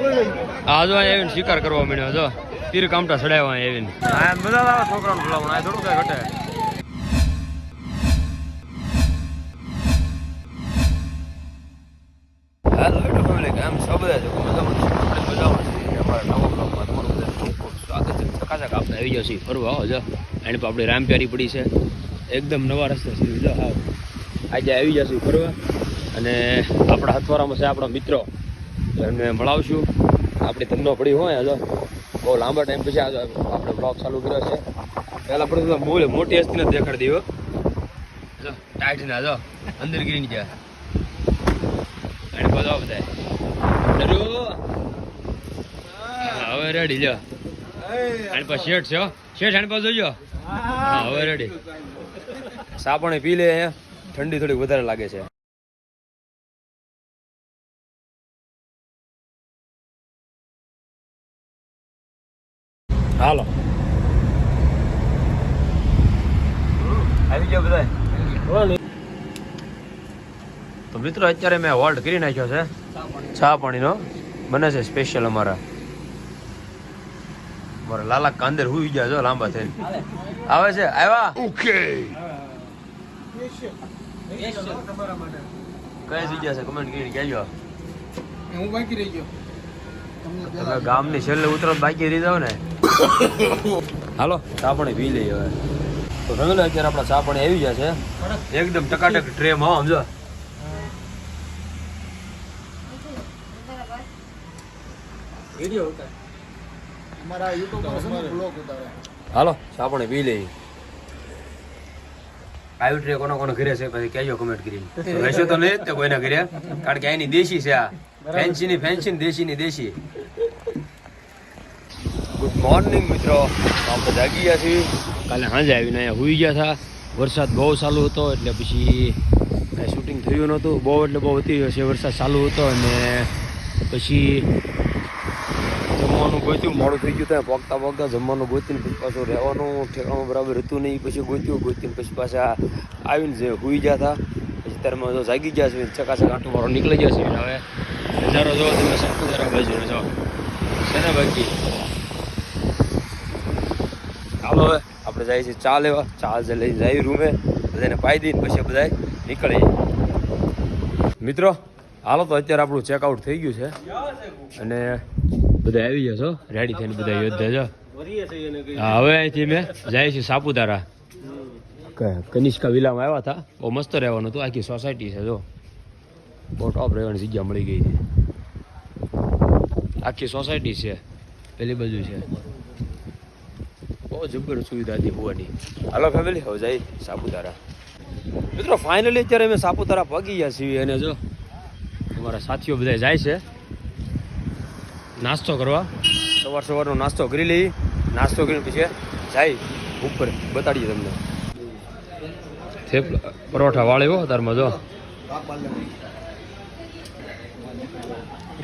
આ જો અહીંયા આવીને શિકાર કરવા માંડ્યો જો. તીર કામટા ચડાવ્યા આવીને. આ મજા આવે છોકરાનું બોલાવવાનું આ થોડું કઈ ઘટે. હેલો યુટ્યુબ ફેમિલી કેમ છો બધા? જો મજામાં છો મજામાં અમારા નવા બ્લોગમાં તમારું બધાનું ખૂબ ખૂબ સ્વાગત છે. ચકાચક આપણે આવી ગયા છીએ ફરવા આવો જો. એની પર આપણી રામપ્યારી પડી છે. એકદમ નવા રસ્તે છે જો હા. આજે આવી જશું ફરવા. અને આપણા હથવારામાં છે આપણા મિત્રો. તો એમને મળાવશું આપણી ધંધો પડી હોય જો બહુ લાંબા ટાઈમ પછી આજે આપણે બ્લોગ ચાલુ કર્યો છે. પહેલાં આપણે તો મોટે હસ્તીને દેખાડી દીધો જો ટાઈટ ને જો અંદર ગીરી ગયા અને બધા બધા હવે રેડી જો અને પછી શેઠ છે શેઠ આની પાસે જોજો. હવે રેડી સાપણી પી લે ઠંડી થોડીક વધારે લાગે છે. હાલો. આવી ગયો બધા તો મિત્રો અત્યારે મેં હોલ્ડ કરી નાખ્યો છે. ચા પાણીનો. બને છે સ્પેશિયલ અમારા. મારા લાલા કાંદર હુઈ ગયા છો લાંબા થઈને. આવે છે? આવ્યા? ઓકે કઈ જગ્યા છે? કમેન્ટ કરીને કહેજો. હું બાકી રહી ગયો. તમે ગામની છેલ્લે ઉતરો બાકી રહી જાવ ને. હાલો. ચા પાણી પી લઈએ હવે. તો ફેમિલી અત્યારે આપણા ચા પાણી આવી ગયા છે. એકદમ ટકાટક ટ્રેમ હા સમજો. હાલો ચા પાણી પી લઈએ. આવી ટ્રે કોનો કોનો ઘરે છે પછી કહેજો કમેન્ટ કરીને. રહેશે તો નહીં જ તે કોઈના ઘરે. કારણ કે એની દેશી છે આ. ફેન્સી ની ફેન્સી ની દેશી ની દેશી. ગુડ મોર્નિંગ મિત્રો. આપણે જાગી ગયા છીએ. કાલે સાંજે આવીને અહીંયા હુઈ ગયા હતા વરસાદ બહુ ચાલુ હતો, એટલે પછી કાંઈ શૂટિંગ થયું નહોતું. બહુ એટલે બહુ હતી હશે વરસાદ ચાલુ હતો અને પછી જમવાનું ગોત્યું, મોડું થઈ ગયું ત્યાં. પોગતા પોગતા જમવાનું ગોતીને પછી પાછું રહેવાનું, ઠેકાણું બરાબર હતું નહીં. પછી ગોત્યું, ગોતીને પછી પાછા આવીને જે હુઈ ગયા હતા પછી ત્યારે જો જાગી ગયા છે ચકાચક આંટો મારો નીકળી ગયા છે. હવે નજારો જો તમે, સરખું જરા બાજુ જો. છે બાકી? હાલો હવે. આપણે જઈએ છીએ ચા લેવા. ચા જે લઈને જઈએ રૂમે. બધાને પાઈ દઈને પછી બધા નીકળી મિત્રો હાલો તો અત્યારે આપણું ચેકઆઉટ થઈ ગયું છે. અને બધા આવી ગયા છો? રેડી થઈને બધા યોદ્ધા છો? હા હવે અહીંથી મેં જાય છે સાપુતારા. કનિષ્કા વિલામાં આવ્યા હતા? બહુ મસ્ત રહેવાનું હતું. આખી સોસાયટી છે જો. બહુ ટોપ રહેવાની જગ્યા મળી ગઈ છે. આખી સોસાયટી છે. પેલી બાજુ છે. જબર સુવિધા હતી હોવાની. હાલો ફેમિલી હવે જાય સાપુતારા. મિત્રો ફાઇનલી અત્યારે અમે સાપુતારા પગી ગયા છીએ અને જો અમારા સાથીઓ બધા જાય છે. નાસ્તો કરવા. સવાર સવારનો નાસ્તો કરી લઈ નાસ્તો કરીને પછી જાય ઉપર. બતાડીએ તમને. થેપલા, પરોઠા વાળ્યો તારમાં જો.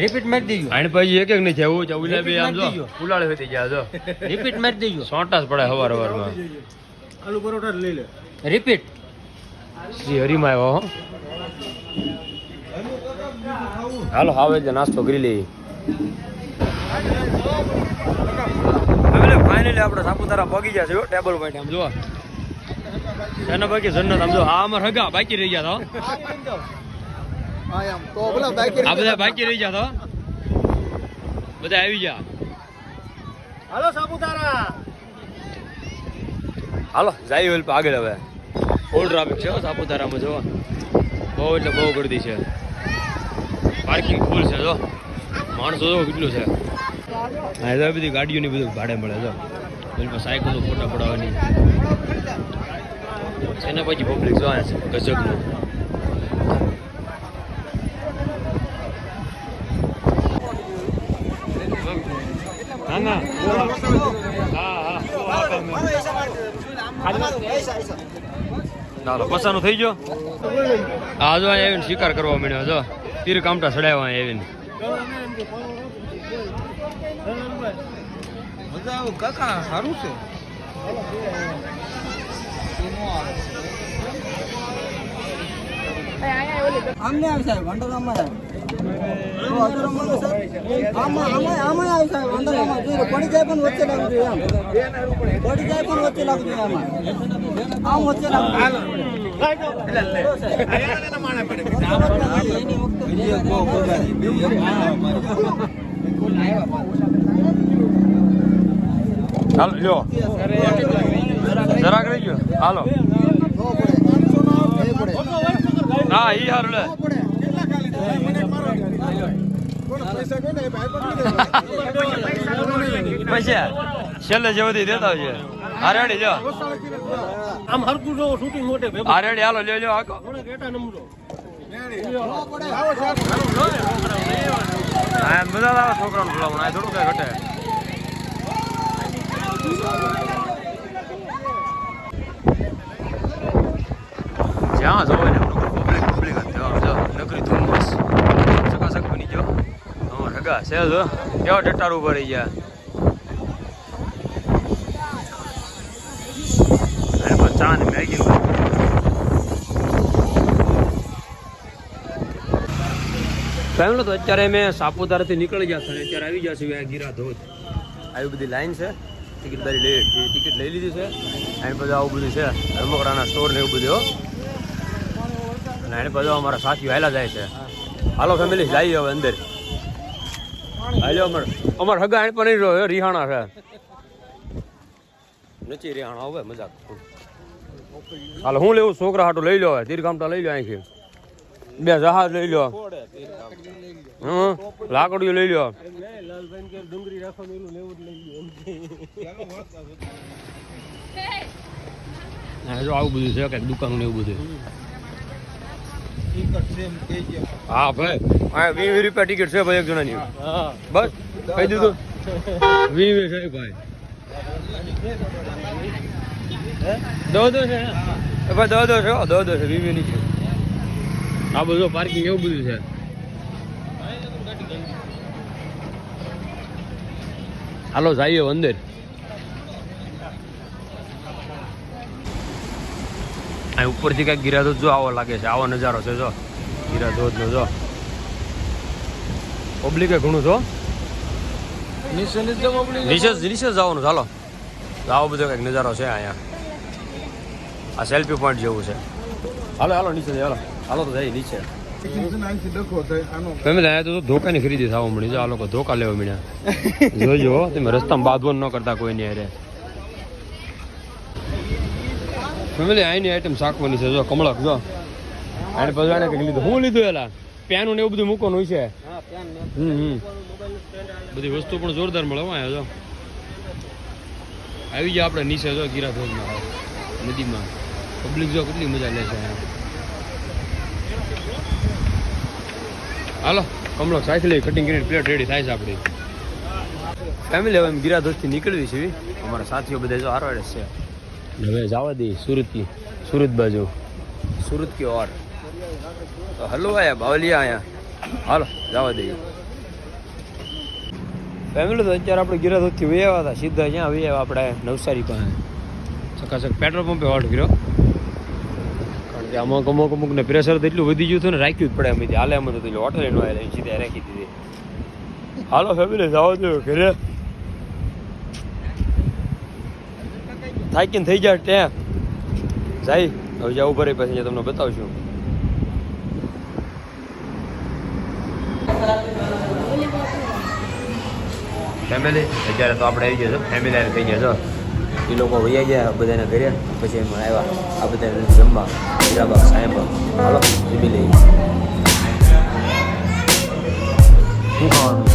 રિપીટ મારી દેજો. આને પછી એક એક નહીં જેવું બે આમ જો. ઉલાળે હતી ગયા જો. રિપીટ મારી દેજો. સોંટા પડે હવાર હવારમાં. આલુ પરોઠા લઈ લે. રિપીટ શ્રી હરિમાં આવ્યો હો. હાલો આવે જ નાસ્તો કરી લઈએ. ફાઇનલી આપણે સાપુતારા પગી ગયા છે ટેબલ પોઈન્ટ આમ જો. એના બાકી જન્નત આમ જો. આ અમાર હગા બાકી રહી ગયા તો. હા એમ. તો બોલા બાકી આ બધા બાકી રહી ગયા તો? બધા આવી ગયા? હાલો સાપુતારા. હાલો જાય વેલ આગળ હવે. ફૂલ ટ્રાફિક છે હો સાપુતારામાં જો બહુ એટલે બહુ ગરદી છે. પાર્કિંગ ફૂલ છે જો માણસો જો કેટલું છે. હા બધી ગાડીઓની બધું ભાડે મળે જો પેલી સાયકલો ફોટા પડાવવાની. એના પછી પબ્લિક જો છે ગજબનું. ના હા હા. પસાનું થઈ ગયો? હા જો આવીને શિકાર કરવા મળ્યો જો. તીર કામટા ચડાવ્યા આવીને. કાકા સારું છે અમને આવી સાહેબ સાહેબ આમાં આમાં આમાં પડી જાય પણ વચ્ચે લાગવું જોઈએ એમ પડી જાય પણ વચ્ચે લાગવું જોઈએ આમાં આમ વચ્ચે હાલો લ્યો જરાક રહી ગયો હાલો હા ઈ હારું પૈસા છેલ્લે જેવથી દેતા હોય છે. આરેડી લ્યો. આમ હરકું જો શૂટિંગ મોટે આરેડી હાલો લ્યો લ્યો આખો. બધા લાવે છોકરાનું આ થોડું કઈ ઘટે. જ્યાં જોવે ને પબ્લિક પબ્લિક જ જો જો નકરી ધૂમ સકાસક ગયો હા હગા છે જો. કેવા ટટાર ઊભા રહી ગયા. અને પણ ચા ને મેગી ફેમિલી તો અત્યારે મેં સાપુતારાથી નીકળી ગયા છે અત્યારે આવી ગયા છે ગીરા ધોધ. આવી બધી લાઈન છે. ટિકિટ તારી લઈ ટિકિટ લઈ લીધી છે. અને પછી આવું બધું છે. રમકડાના સ્ટોર ને એવું બધું. અને એને પછી અમારા સાથીઓ હાલા જાય છે. હાલો ફેમિલી જઈએ હવે અંદર. હાલો અમર. અમર હગા એને પણ રહ્યો રિહાણા છે. નથી રિહાણા, હવે મજાક. હાલો, હું લેવું? છોકરા હાટું લઈ લો હવે તીરકામટા લઈ લો અહીંથી. બે જહાજ લઈ લો હમ લાકડીઓ લઈ લો ડુંગળી જો આવું બધું છે કંઈક દુકાન ને એવું બધું. હા, ભાઈ. હા વીસ વીસ રૂપિયા ટિકિટ છે ભાઈ, એક જણાની. બસ, કહી દીધું. વીસ વીસ છે, ભાઈ. દો દો છે ભાઈ દો દો છે દો દો છે ની છે. આ બધું પાર્કિંગ એવું બધું છે. હાલો, જઈએ અંદર. અહીં ઉપરથી કાંઈક ગિરાધોધ જો આવો લાગે છે આવો નજારો છે જો. ગિરાધોધનો જો પબ્લિકે ઘણું જો. નીચે નીચે જવાનું ચાલો. આવો બધો કંઈક નજારો છે અહીંયા. આ સેલ્ફી પોઈન્ટ જેવું છે. હાલો હાલો નીચે હાલો. હાલો તો જઈએ નીચે. અહીંયા તો ધોકાની ખરીદી થવા મળી જો આ લોકો ધોકા લેવા મળ્યા જોજો તમે રસ્તામાં બાંધવાનું ન કરતા કોઈની હારે ફેમિલી આઈની આઈટમ શાકવાની છે જો કમળક જો. આને પછી આને કંઈક લીધું. હું લીધું એલા? પેનું ને એવું બધું મૂકવાનું હોય છે. હમ બધી વસ્તુ પણ જોરદાર મળે અહીંયા જો. આવી જાય આપણે નીચે જો ગીરા ધોધમાં નદીમાં. પબ્લિક જો કેટલી મજા લે છે હાલો કમળક સાયકલ કટિંગ કરીને પ્લેટ રેડી થાય છે આપણી. ફેમિલી હવે ગીરા ધોધથી નીકળવી છે અમારા સાથીઓ બધા જો હારવાડે છે. હવે જવા દઈએ સુરતથી. સુરત બાજુ. સુરત કે ઓર. તો હલો આયા, બાવલિયા આયા. હાલો, જવા દે. ફેમિલી તો અત્યારે આપણે ગિરાધોધથી આવ્યા હતા, સીધા જ્યાં વૈયા આપણે નવસારી પાસે. ચકાચક પેટ્રોલ પંપે હોલ્ડ કર્યો કારણ કે અમુક અમુક અમુક ને પ્રેશર તો એટલું વધી ગયું હતું ને, રાખ્યું જ પડે અમે હાલે અમે તો હોટલ એનું આવેલા, સીધા રાખી દીધી. હાલો, ફેમિલી, જવા દો ઘરે. થાકીને થઈ જાય ત્યાં? જાય. હવે જવું ભરે પછી, તમને બતાવશું. ફેમિલી અત્યારે તો આપણે આવી ગયા છો. ફેમિલી આવી થઈ ગયા છો. એ લોકો વૈયા ગયા, બધાને ઘરે. પછી એમાં આવ્યા, આ બધાને જમવા. હીરાબાગ સાહેબા હાલો, જમી લઈએ. શું ખાવાનું?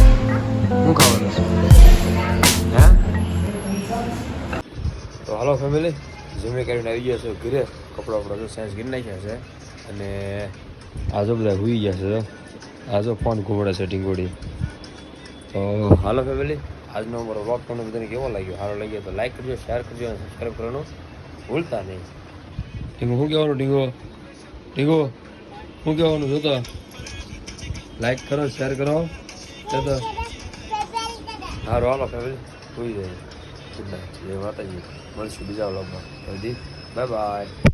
હાલો ફેમિલી જમી કરીને આવી ગયા છે ઘરે. કપડા વપડા તો સાયન્સ ગીર નાખ્યા છે. અને આજો બધા હોઈ ગયા છે. જો. આ ફોન ઘૂમડે છે ટીંગોડી તો હાલો ફેમિલી આજનો અમારો વ્લોગ તમને બધાને કેવો લાગ્યો? સારો લાગ્યો તો લાઈક કરજો શેર કરજો અને સબસ્ક્રાઈબ કરવાનું ભૂલતા નહીં. ટીંગો શું કહેવાનું ટીંગો ટીંગો શું કહેવાનું જોતો લાઈક કરો શેર કરો. તો સારું હાલો ફેમિલી સુઈ જાય. ગુડ નાઇટ જય માતાજી મળશું બીજા વ્લોગમાં બાય બાય